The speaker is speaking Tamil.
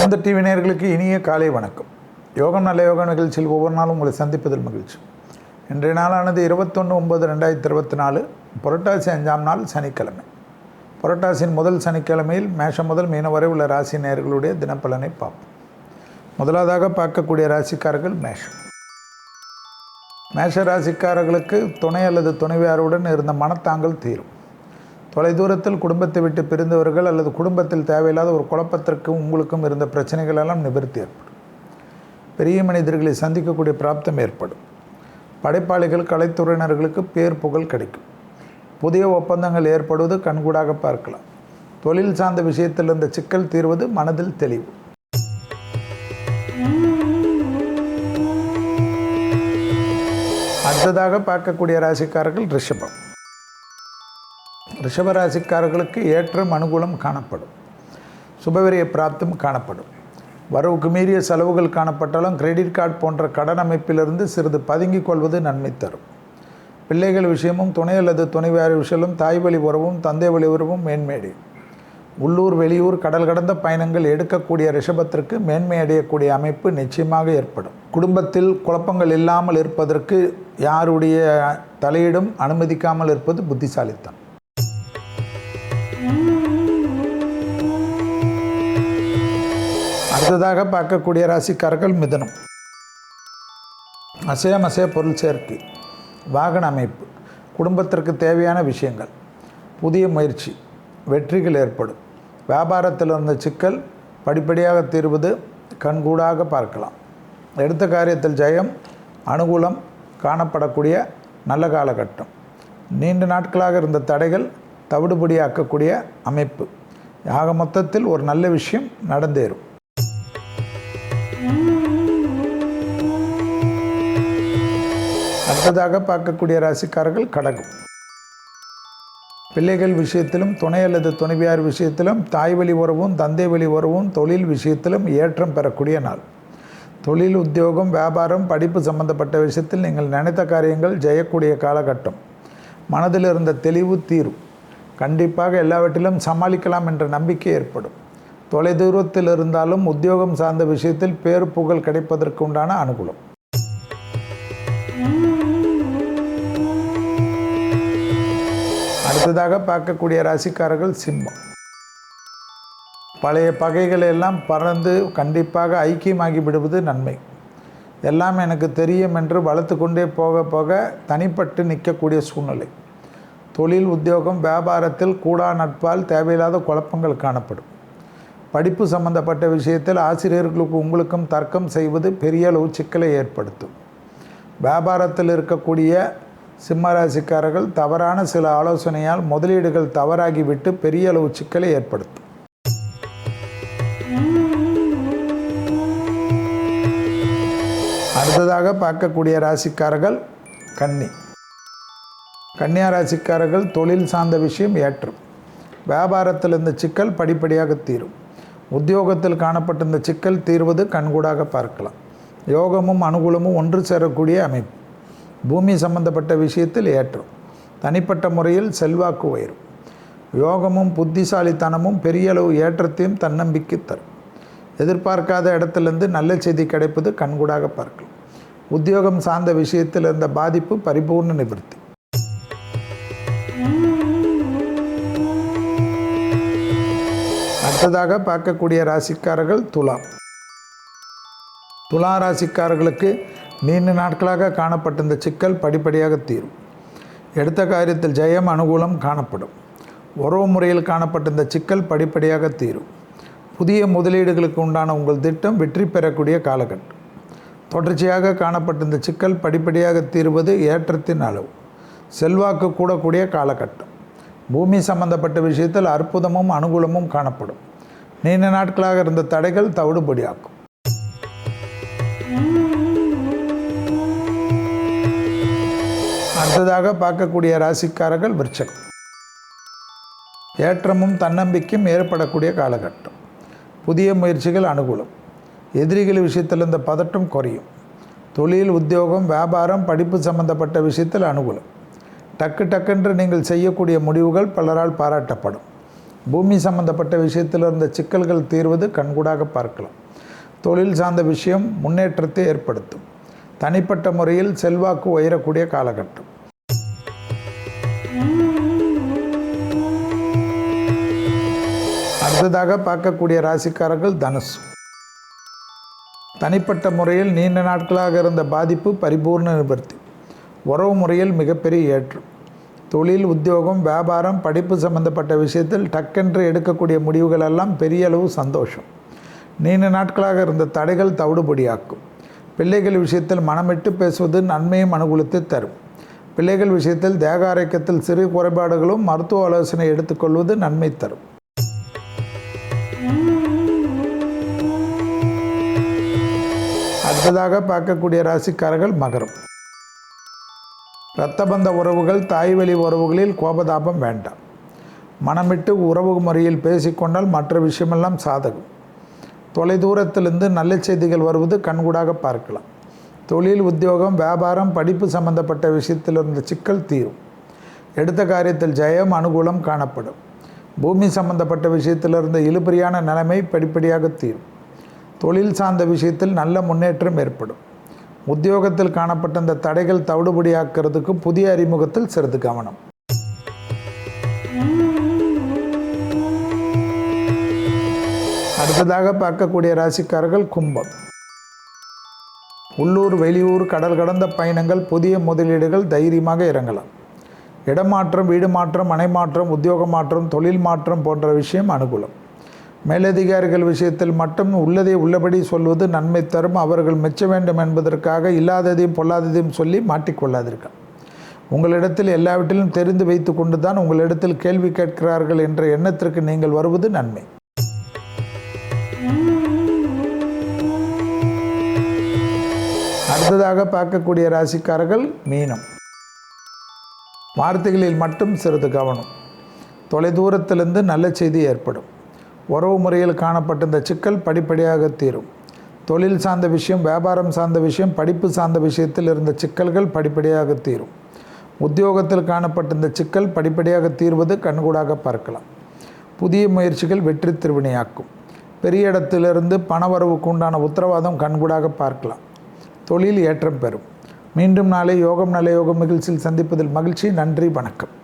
சொந்த டிவி நேர்களுக்கு இனிய காலை வணக்கம். யோகம் நல்ல யோக நிகழ்ச்சியில் ஒவ்வொரு நாளும் உங்களை சந்திப்பதில் மகிழ்ச்சி. இன்றைய நாளானது இருபத்தொன்று ஒம்பது ரெண்டாயிரத்தி இருபத்தி நாலு புரட்டாசி அஞ்சாம் நாள் சனிக்கிழமை. புரட்டாசியின் முதல் சனிக்கிழமையில் மேஷம் முதல் மீன வரை உள்ள ராசி நேர்களுடைய தினப்பலனை பார்ப்போம். முதலாவதாக பார்க்கக்கூடிய ராசிக்காரர்கள் மேஷம். மேஷ ராசிக்காரர்களுக்கு துணை அல்லது துணைவியாருடன் இருந்த மனத்தாங்கல் தீரும். தொலைதூரத்தில் குடும்பத்தை விட்டு பிரிந்தவர்கள் அல்லது குடும்பத்தில் தேவையில்லாத ஒரு குழப்பத்திற்கும் உங்களுக்கும் இருந்த பிரச்சனைகளெல்லாம் நிவர்த்தி ஏற்படும். பெரிய மனிதர்களை சந்திக்கக்கூடிய பிராப்தம் ஏற்படும். படைப்பாளிகள் கலைத்துறையினர்களுக்கு பேர் புகழ் கிடைக்கும். புதிய ஒப்பந்தங்கள் ஏற்படுவது கண்கூடாக பார்க்கலாம். தொழில் சார்ந்த விஷயத்தில் இருந்த சிக்கல் தீர்வது மனதில் தெளிவு. அடுத்ததாக பார்க்கக்கூடிய ராசிக்காரர்கள் ரிஷபம். ரிஷபராசிக்காரர்களுக்கு ஏற்றம் அனுகூலம் காணப்படும். சுபவிரிய பிராப்தம் காணப்படும். வரவுக்கு மீறிய செலவுகள் காணப்பட்டாலும் கிரெடிட் கார்டு போன்ற கடன் அமைப்பிலிருந்து சிறிது பதுங்கிக் கொள்வது நன்மை தரும். பிள்ளைகள் விஷயமும் துணை அல்லது துணைவியார் விஷயமும் தாய் வழி உறவும் தந்தை வழி உறவும் மேன்மேடி. உள்ளூர் வெளியூர் கடல் கடந்த பயணங்கள் எடுக்கக்கூடிய ரிஷபத்திற்கு மேன்மை அடையக்கூடிய அமைப்பு நிச்சயமாக ஏற்படும். குடும்பத்தில் குழப்பங்கள் இல்லாமல் இருப்பதற்கு யாருடைய தலையிடும் அனுமதிக்காமல் இருப்பது புத்திசாலித்தனம். அடுத்ததாக பார்க்கக்கூடிய ராசிக்காரர்கள் மிதனம். அசையமசைய பொருள் சேர்க்கை வாகன அமைப்பு குடும்பத்திற்கு தேவையான விஷயங்கள் புதிய முயற்சி வெற்றிகள் ஏற்படும். வியாபாரத்தில் இருந்த சிக்கல் படிப்படியாக தீர்வது கண்கூடாக பார்க்கலாம். எடுத்த காரியத்தில் ஜெயம் அனுகூலம் காணப்படக்கூடிய நல்ல காலகட்டம். நீண்ட நாட்களாக இருந்த தடைகள் தவிடுபடியாக்கக்கூடிய அமைப்பு. ஆக மொத்தத்தில் ஒரு நல்ல விஷயம் நடந்தேறும். அடுத்ததாக பார்க்கக்கூடிய ராசிக்காரர்கள் கடகம். பிள்ளைகள் விஷயத்திலும் துணை அல்லது துணைவியார் விஷயத்திலும் தாய் வழி உறவும் தந்தை வழி உறவும் தொழில் விஷயத்திலும் ஏற்றம் பெறக்கூடிய நாள். தொழில் உத்தியோகம் வியாபாரம் படிப்பு சம்பந்தப்பட்ட விஷயத்தில் நீங்கள் நினைத்த காரியங்கள் ஜெயக்கூடிய காலகட்டம். மனதில் இருந்த தெளிவு தீரும். கண்டிப்பாக எல்லாவற்றிலும் சமாளிக்கலாம் என்ற நம்பிக்கை ஏற்படும். தொலைதூரத்தில் இருந்தாலும் உத்தியோகம் சார்ந்த விஷயத்தில் பேர் புகழ் கிடைப்பதற்கு உண்டான அனுகூலம். அடுத்ததாக பார்க்கக்கூடிய ராசிக்காரர்கள் சிம்மம். பழைய பகைகளை எல்லாம் பறந்து கண்டிப்பாக ஐக்கியமாகி விடுவது நன்மை. எல்லாம் எனக்கு தெரியும் என்று வளர்த்து கொண்டே போக போக தனிப்பட்டு நிற்கக்கூடிய சூழ்நிலை. தொழில் உத்தியோகம் வியாபாரத்தில் கூடா நட்பால் தேவையில்லாத குழப்பங்கள் காணப்படும். படிப்பு சம்பந்தப்பட்ட விஷயத்தில் ஆசிரியர்களுக்கு உங்களுக்கும் தர்க்கம் செய்வது பெரிய அளவு சிக்கலை ஏற்படுத்தும். வியாபாரத்தில் இருக்கக்கூடிய சிம்மராசிக்காரர்கள் தவறான சில ஆலோசனையால் முதலீடுகள் தவறாகிவிட்டு பெரிய அளவு சிக்கலை ஏற்படுத்தும். அடுத்ததாக பார்க்கக்கூடிய ராசிக்காரர்கள் கன்னி. கன்னியாராசிக்காரர்கள் தொழில் சார்ந்த விஷயம் ஏற்றும். வியாபாரத்தில் இருந்த சிக்கல் படிப்படியாக தீரும். உத்தியோகத்தில் காணப்பட்டிருந்த சிக்கல் தீர்வது கண்கூடாக பார்க்கலாம். யோகமும் அனுகூலமும் ஒன்று சேரக்கூடிய அமைப்பு. பூமி சம்பந்தப்பட்ட விஷயத்தில் ஏற்றம். தனிப்பட்ட முறையில் செல்வாக்கு உயரும். யோகமும் புத்திசாலித்தனமும் பெரிய அளவு ஏற்றத்தையும் தன்னம்பிக்கை தரும். எதிர்பார்க்காத இடத்துலேருந்து நல்ல செய்தி கிடைப்பது கண்கூடாக பார்க்கலாம். உத்தியோகம் சார்ந்த விஷயத்தில் இருந்த பாதிப்பு பரிபூர்ண நிவர்த்தி. அடுத்ததாக பார்க்கக்கூடிய ராசிக்காரர்கள் துலாம். துலா ராசிக்காரர்களுக்கு நீண்ட நாட்களாக காணப்பட்ட இந்த சிக்கல் படிப்படியாக தீரும். எடுத்த காரியத்தில் ஜெயம் அனுகூலம் காணப்படும். உறவு முறையில் காணப்பட்டிருந்த சிக்கல் படிப்படியாக தீரும். புதிய முதலீடுகளுக்கு உண்டான உங்கள் திட்டம் வெற்றி பெறக்கூடிய காலகட்டம். தொடர்ச்சியாக காணப்பட்ட இந்த சிக்கல் படிப்படியாக தீர்வது ஏற்றத்தின் அளவு. செல்வாக்கு கூடக்கூடிய காலகட்டம். பூமி சம்பந்தப்பட்ட விஷயத்தில் அற்புதமும் அனுகூலமும் காணப்படும். நீண்ட நாட்களாக இருந்த தடைகள் தவிடுபடியாக்கும். அடுத்ததாக பார்க்கக்கூடிய ராசிக்காரர்கள் விருச்சகம். ஏற்றமும் தன்னம்பிக்கையும் ஏற்படக்கூடிய காலகட்டம். புதிய முயற்சிகள் அனுகூலம். எதிரிகள் விஷயத்தில் இந்த பதட்டம் குறையும். தொழில் உத்தியோகம் வியாபாரம் படிப்பு சம்பந்தப்பட்ட விஷயத்தில் அனுகூலம். டக்கு டக்குன்று நீங்கள் செய்யக்கூடிய முடிவுகள் பலரால் பாராட்டப்படும். பூமி சம்பந்தப்பட்ட விஷயத்தில் இருந்த சிக்கல்கள் தீர்வது கண்கூடாக பார்க்கலாம். தொழில் சார்ந்த விஷயம் முன்னேற்றத்தை ஏற்படுத்தும். தனிப்பட்ட முறையில் செல்வாக்கு உயரக்கூடிய காலகட்டம். அடுத்ததாக பார்க்கக்கூடிய ராசிக்காரர்கள் தனுசு. தனிப்பட்ட முறையில் நீண்ட நாட்களாக இருந்த பாதிப்பு பரிபூர்ண நிவர்த்தி. உறவு முறையில் மிகப்பெரிய ஏற்றம். தொழில் உத்தியோகம் வியாபாரம் படிப்பு சம்பந்தப்பட்ட விஷயத்தில் டக்கென்று எடுக்கக்கூடிய முடிவுகள் எல்லாம் பெரிய அளவு சந்தோஷம். நீண்ட நாட்களாக இருந்த தடைகள் தவிடுபடியாக்கும். பிள்ளைகள் விஷயத்தில் மனமிட்டு பேசுவது நன்மையும் அனுகூலத்தை தரும். பிள்ளைகள் விஷயத்தில் தேக ஆரோக்கியத்தில் சிறு குறைபாடுகளும் மருத்துவ ஆலோசனை எடுத்துக்கொள்வது நன்மை தரும். அடுத்ததாக பார்க்கக்கூடிய ராசிக்காரர்கள் மகரம். இரத்தபந்த உறவுகள் தாய்வழி உறவுகளில் கோபதாபம் வேண்டாம். மனமிட்டு உறவு முறையில் பேசிக்கொண்டால் மற்ற விஷயமெல்லாம் சாதகம். தொலைதூரத்திலிருந்து நல்ல செய்திகள் வருவது கண்கூடாக பார்க்கலாம். தொழில் உத்தியோகம் வியாபாரம் படிப்பு சம்பந்தப்பட்ட விஷயத்தில் இருந்த சிக்கல் தீரும். எடுத்த காரியத்தில் ஜெயம் அனுகூலம் காணப்படும். பூமி சம்பந்தப்பட்ட விஷயத்தில் இருந்த இழுபறியான நிலைமை படிப்படியாக தீரும். தொழில் சார்ந்த விஷயத்தில் நல்ல முன்னேற்றம் ஏற்படும். உத்தியோகத்தில் காணப்பட்ட இந்த தடைகள் தவிடுபடியாக்கிறதுக்கு புதிய அறிமுகத்தில் சிறிது கவனம். அடுத்ததாக பார்க்கக்கூடிய ராசிக்காரர்கள் கும்பம். உள்ளூர் வெளியூர் கடல் கடந்த பயணங்கள் புதிய முதலீடுகள் தைரியமாக இறங்கலாம். இடமாற்றம் வீடு மாற்றம் மனை மாற்றம் உத்தியோக மாற்றம் தொழில் மாற்றம் போன்ற விஷயம் அனுகூலம். மேலதிகாரிகள் விஷயத்தில் மட்டும் உள்ளதை உள்ளபடி சொல்வது நன்மை தரும். அவர்கள் மெச்ச வேண்டும் என்பதற்காக இல்லாததையும் பொல்லாததையும் சொல்லி மாட்டிக்கொள்ளாதீர்கள். உங்களிடத்தில் எல்லாவற்றிலும் தெரிந்து வைத்து கொண்டு தான் உங்களிடத்தில் கேள்வி கேட்கிறார்கள் என்ற எண்ணத்திற்கு நீங்கள் வருவது நன்மை. அடுத்ததாக பார்க்கக்கூடிய ராசிக்காரர்கள் மீனம். வார்த்தைகளில் மட்டும் சிறிது கவனம். தொலைதூரத்திலிருந்து நல்ல செய்தி ஏற்படும். உறவு முறையில் காணப்பட்ட இந்த சிக்கல் படிப்படியாக தீரும். தொழில் சார்ந்த விஷயம் வியாபாரம் சார்ந்த விஷயம் படிப்பு சார்ந்த விஷயத்தில் இருந்த சிக்கல்கள் படிப்படியாக தீரும். உத்தியோகத்தில் காணப்பட்ட இந்த சிக்கல் படிப்படியாக தீர்வது கண்கூடாக பார்க்கலாம். புதிய முயற்சிகள் வெற்றி திருவினையாக்கும். பெரிய இடத்திலிருந்து பணவரவுக்கு உண்டான உத்தரவாதம் கண்கூடாக பார்க்கலாம். தொழில் ஏற்றம் பெறும். மீண்டும் நாளை யோகம் நல்ல யோகம் நிகழ்ச்சியில் சந்திப்பதில் மகிழ்ச்சி. நன்றி வணக்கம்.